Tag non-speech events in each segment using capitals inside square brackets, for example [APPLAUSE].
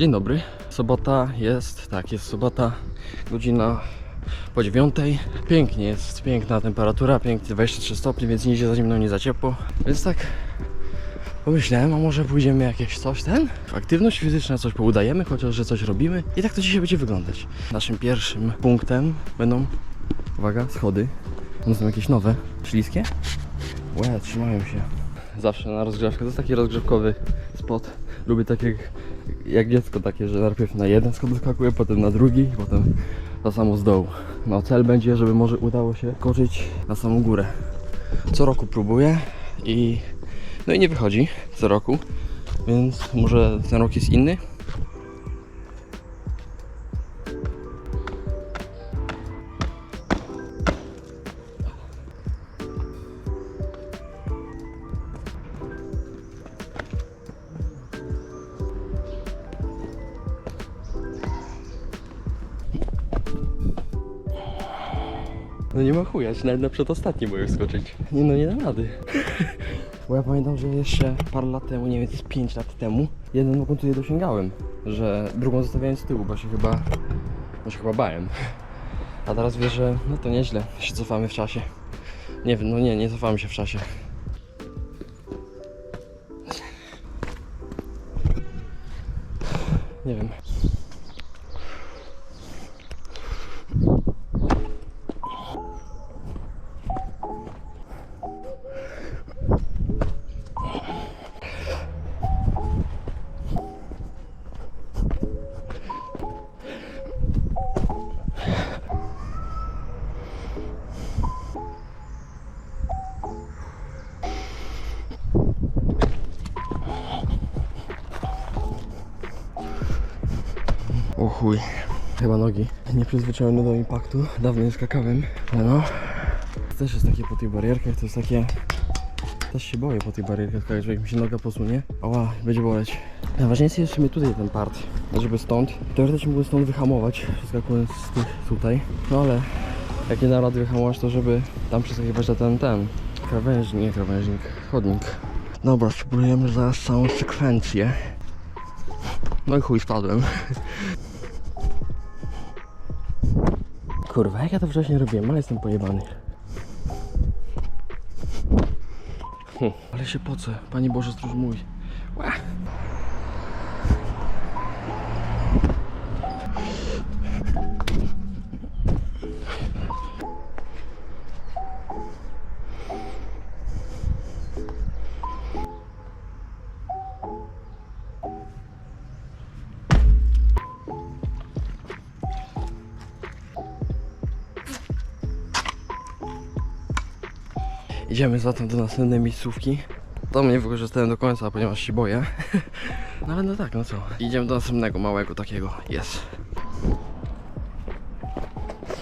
Dzień dobry. Sobota jest, tak, jest sobota, godzina po dziewiątej. Pięknie jest, piękna temperatura, pięknie 23 stopnie, więc nie idzie za zimno, nie za ciepło. Więc tak pomyślałem, a może pójdziemy jakieś coś ten? Aktywność fizyczna, coś poudajemy, chociaż że coś robimy. I tak to dzisiaj będzie wyglądać. Naszym pierwszym punktem będą, uwaga, schody. One są jakieś nowe, śliskie? Łe, trzymają się. Zawsze na rozgrzewkę, to jest taki rozgrzewkowy spot. Lubię tak jak, jak dziecko takie, że najpierw na jeden skok skakuję, potem na drugi, potem to samo z dołu. No cel będzie, żeby może udało się koczyć na samą górę. Co roku próbuję i no i nie wychodzi co roku, więc może ten rok jest inny. No nie ma chuja, się nawet na przedostatni boję wskoczyć. Nie no, nie da rady. [LAUGHS] Bo ja pamiętam, że jeszcze parę lat temu, nie wiem, z 5 lat temu, jedną kontuzję dosięgałem, że drugą zostawiałem z tyłu, bo się chyba, bo się chyba bałem. A teraz wiesz, że no to nieźle, się cofamy w czasie. Nie wiem, no nie, nie cofamy się w czasie. Chuj. Chyba nogi. Nieprzyzwyczajony do impaktu. Dawno nie skakałem. Ale no. Też jest takie po tych barierkach, to jest takie... Też się boję po tych barierkach skakać, że jak mi się noga posunie. Ała, będzie boleć. Najważniejsze jest, żeby tutaj ten part, żeby stąd, teoretycznie mógłbym stąd wyhamować, skakując z tych tutaj. No ale jak nie da rady wyhamować, to żeby tam przeskakiwać na ten, ten krawężnik, nie krawężnik, chodnik. Dobra, spróbujemy zaraz całą sekwencję. No i chuj, spadłem. Kurwa, jak ja to wcześniej robiłem, ale jestem pojebany. Hm, ale się pocę, Panie Boże, stróż mój. Idziemy zatem do następnej miejscówki. To mnie wykorzystałem do końca, ponieważ się boję. [LAUGHS] No ale no tak, no co. Idziemy do następnego małego takiego. Jest.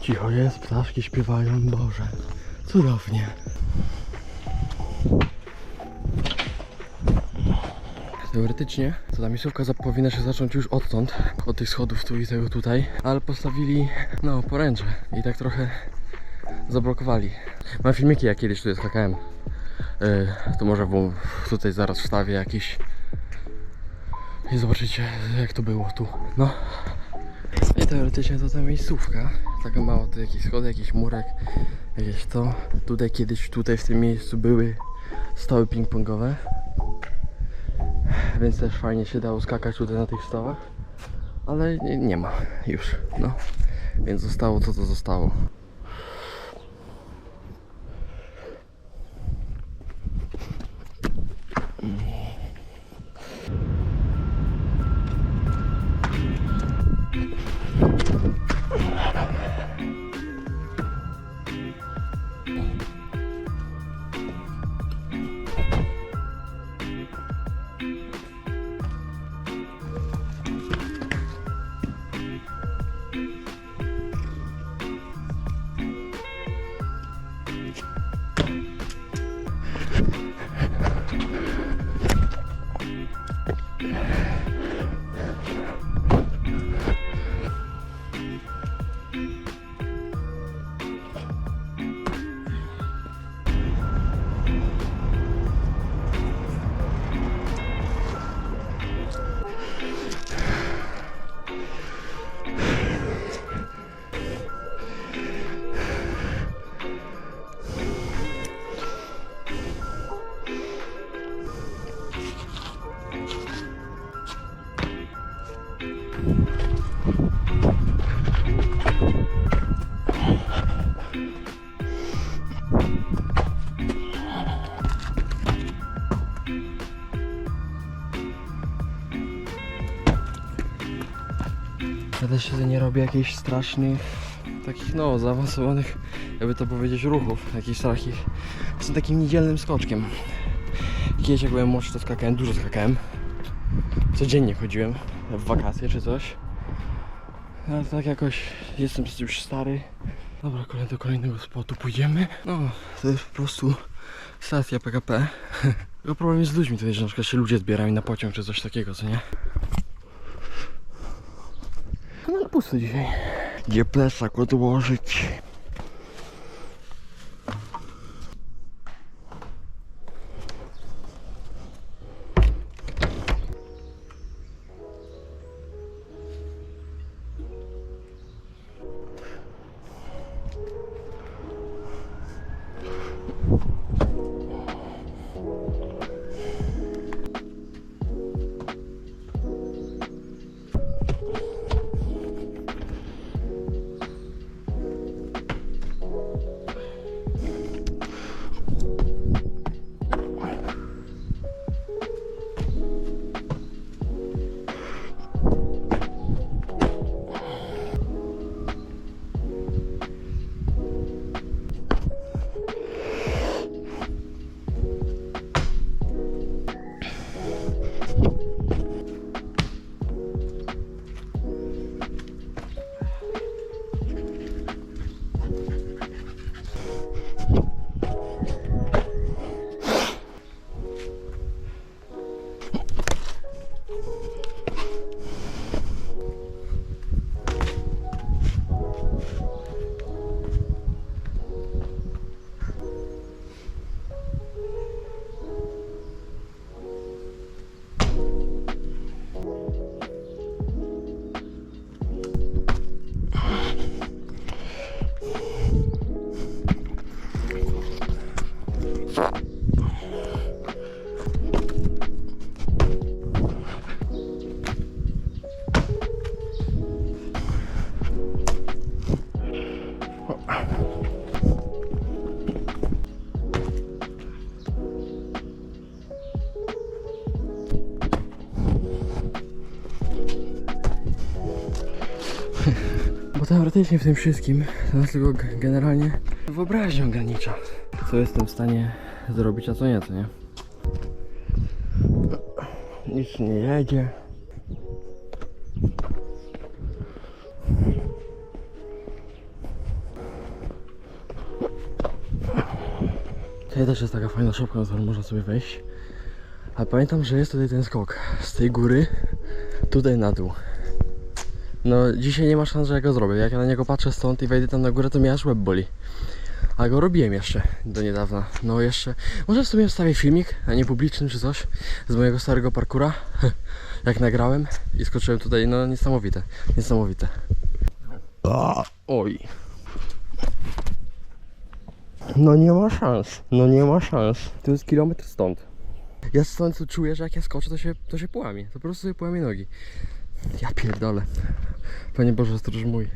Cicho jest, ptaszki śpiewają, Boże. Cudownie. Teoretycznie to ta miejscówka za- powinna się zacząć już odtąd, od tych schodów tu i tego tutaj, ale postawili, no, poręcze i tak trochę zablokowali. Mam filmiki jak kiedyś tutaj skakałem. Yy, to może wam tutaj zaraz wstawię jakiś i zobaczycie jak to było tu. No. I teoretycznie to ta miejscówka. Taka mała, tu jakiś schody, jakiś murek, jakieś to. Tutaj kiedyś, tutaj w tym miejscu były stoły ping-pongowe. Więc też fajnie się dało skakać tutaj na tych stołach. Ale nie, nie ma już, no. Więc zostało to, co zostało. Ja też się nie robię jakichś strasznych, takich no, zaawansowanych, jakby to powiedzieć, ruchów, jakichś takich, z takim niedzielnym skoczkiem. Kiedyś jak byłem młodszy, to skakałem, dużo skakałem. Codziennie chodziłem w wakacje czy coś. Ale tak jakoś jestem już stary. Dobra, kolej do kolejnego spotu pójdziemy. No, to jest po prostu stacja PKP. [LAUGHS] Tylko problem jest z ludźmi tutaj, że na przykład się ludzie zbierają na pociąg czy coś takiego, co nie? No ale pusto dzisiaj. Gdzie plecak odłożyć? Bo teoretycznie w tym wszystkim tylko g- generalnie wyobraźnia ogranicza. Co jestem w stanie zrobić, a co nie, co nie? Nic nie jedzie. Tutaj też jest taka fajna szopka, na którą można sobie wejść. Ale pamiętam, że jest tutaj ten skok z tej góry tutaj na dół. No dzisiaj nie ma szans, że ja go zrobię. Jak ja na niego patrzę stąd i wejdę tam na górę, to mnie aż łeb boli. A go robiłem jeszcze do niedawna. No jeszcze. Może w sumie wstawię filmik, a nie publiczny czy coś, z mojego starego parkura. [LAUGHS] Jak nagrałem i skoczyłem tutaj, no niesamowite. Niesamowite. Oj. No nie ma szans. No nie ma szans. To jest kilometr stąd. Ja stąd czuję, że jak ja skoczę, to się, to się połamie. To po prostu sobie połamie nogi. Ja pierdolę. Panie Boże, stróż mój.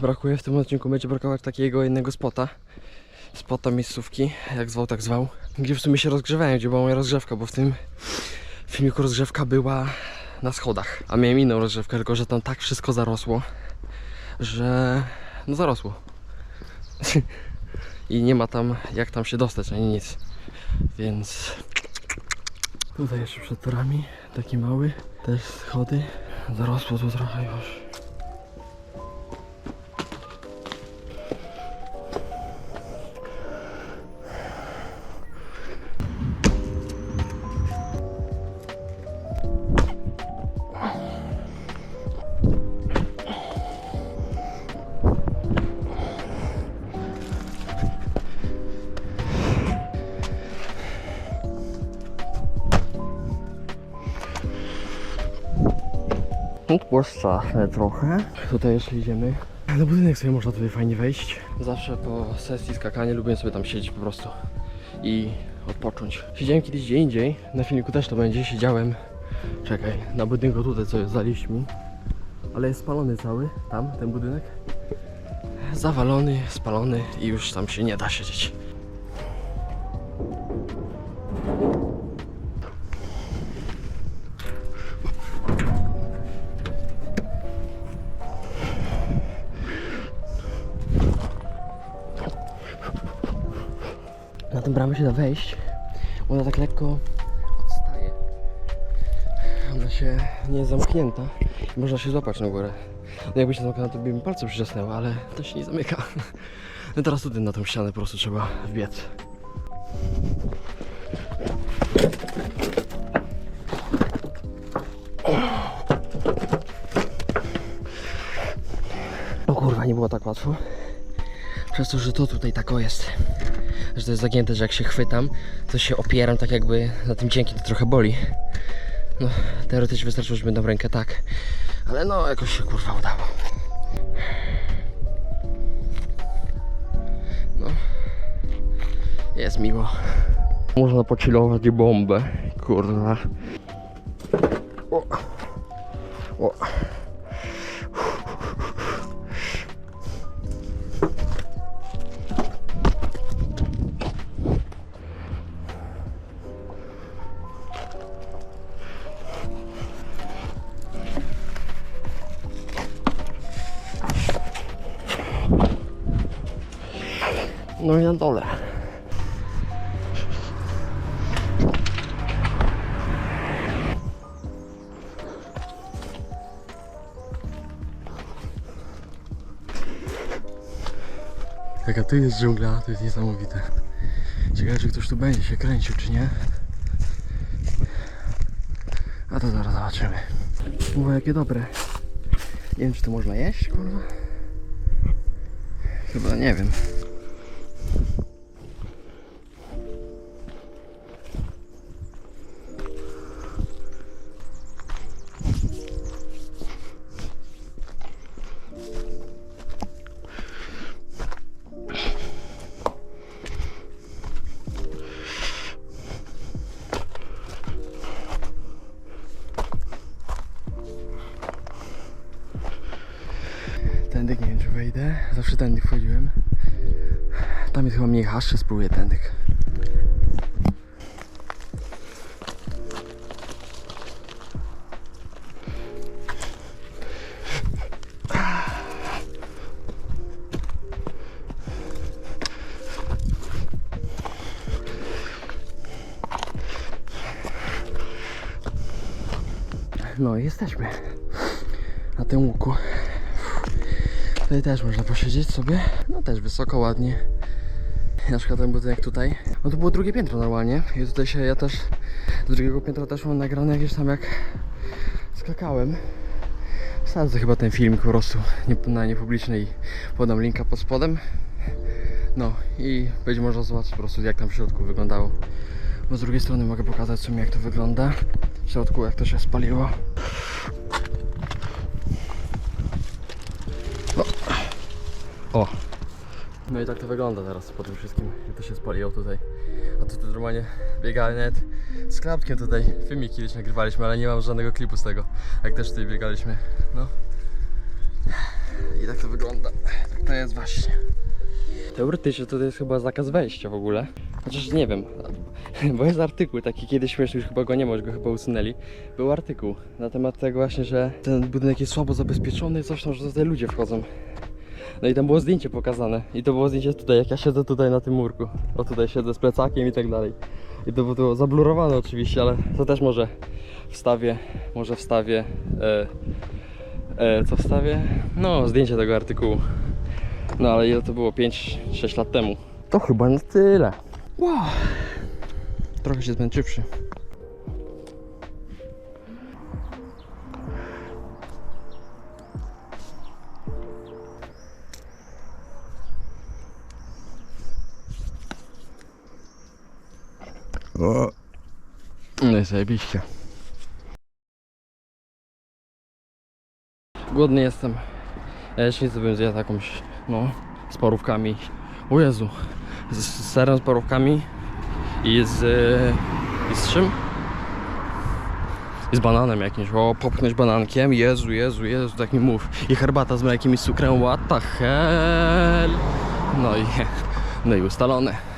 Brakuje w tym odcinku, będzie brakować takiego jednego spota. Spota miejscówki, jak zwał, tak zwał. Gdzie w sumie się rozgrzewałem, gdzie była moja rozgrzewka, bo w tym filmiku rozgrzewka była na schodach. A miałem inną rozgrzewkę, tylko że tam tak wszystko zarosło, że... no zarosło. [LAUGHS] I nie ma tam jak tam się dostać, ani nic. Więc Tutaj jeszcze przed torami, taki mały, też schody. Zarosło tu trochę już. Straszne trochę. Tutaj jeszcze idziemy. Na budynek sobie można tutaj fajnie wejść. Zawsze po sesji skakania lubię sobie tam siedzieć po prostu i odpocząć. Siedziałem kiedyś gdzie indziej, na filmiku też to będzie, siedziałem, czekaj, na budynku tutaj co jest za liśćmi, ale jest spalony cały, tam, ten budynek. Zawalony, spalony i już tam się nie da siedzieć. Tę bramę się da wejść. Ona tak lekko odstaje. Ona się nie jest zamknięta można się złapać na górę. No jakby się zamknęła, to by mi palce ale to się nie zamyka. No teraz tutaj na tą ścianę po prostu trzeba wbiec. O kurwa, nie było tak łatwo. Przez to, że to tutaj tako jest. Że to jest zagięte, że jak się chwytam, to się opieram tak jakby na tym cienkim, to trochę boli. No, teoretycznie wystarczyło, żeby dam rękę tak. Ale no, jakoś się kurwa udało. No, jest miło. Można pocilować bombę, kurwa. O. O. dole. Jaka tu jest dżungla, to jest niesamowite. Ciekawe, czy ktoś tu będzie się kręcił, czy nie. A to zaraz zobaczymy. Było jakie dobre. Nie wiem, czy to można jeść, kurwa. Chyba nie wiem. Zawsze tędy wchodziłem. Tam jest chyba mniej haszy, spróbuję tędyk. No jesteśmy na tym łuku. Tutaj też można posiedzieć sobie. No też wysoko, ładnie. Na przykład ten budynek tutaj. No to było drugie piętro normalnie. I tutaj się ja też z drugiego piętra też mam nagrane jakieś tam jak skakałem. Wsadzę chyba ten filmik po prostu nie- na niepublicznej podam linka pod spodem. No i będzie można zobaczyć po prostu jak tam w środku wyglądało. Bo z drugiej strony mogę pokazać w sumie jak to wygląda. W środku jak to się spaliło. O! No i tak to wygląda teraz po tym wszystkim, jak to się spaliło tutaj. A tu, tu normalnie biegałem nawet z klapkiem tutaj. Filmik kiedyś nagrywaliśmy, ale nie mam żadnego klipu z tego, jak też tutaj biegaliśmy. No. I tak to wygląda. Tak to jest właśnie. Teoretycznie to jest chyba zakaz wejścia w ogóle. Chociaż nie wiem, bo jest artykuł taki kiedyś śmieszny, już chyba go nie ma, już go chyba usunęli. Był artykuł na temat tego właśnie, że ten budynek jest słabo zabezpieczony, coś tam, że tutaj ludzie wchodzą. No i tam było zdjęcie pokazane. I to było zdjęcie tutaj, jak ja siedzę tutaj na tym murku. O tutaj siedzę z plecakiem i tak dalej. I to było zablurowane oczywiście, ale to też może wstawię, może wstawię. E, e, co wstawię? No, zdjęcie tego artykułu. No ale ile to było? 5-6 lat temu. To chyba na tyle. Wow. Trochę się zmęczywszy. O. No i zajebiście. Głodny jestem. Jaśnicę bym zjadł jakąś, no, z parówkami. O Jezu. Z, z serem, z parówkami i z... i z czym? I z bananem jakimś. O, popchnąć banankiem. Jezu, Jezu, Jezu, tak mi mów. I herbata z mlekiem i z cukrem. What the hell? No i... no i ustalone.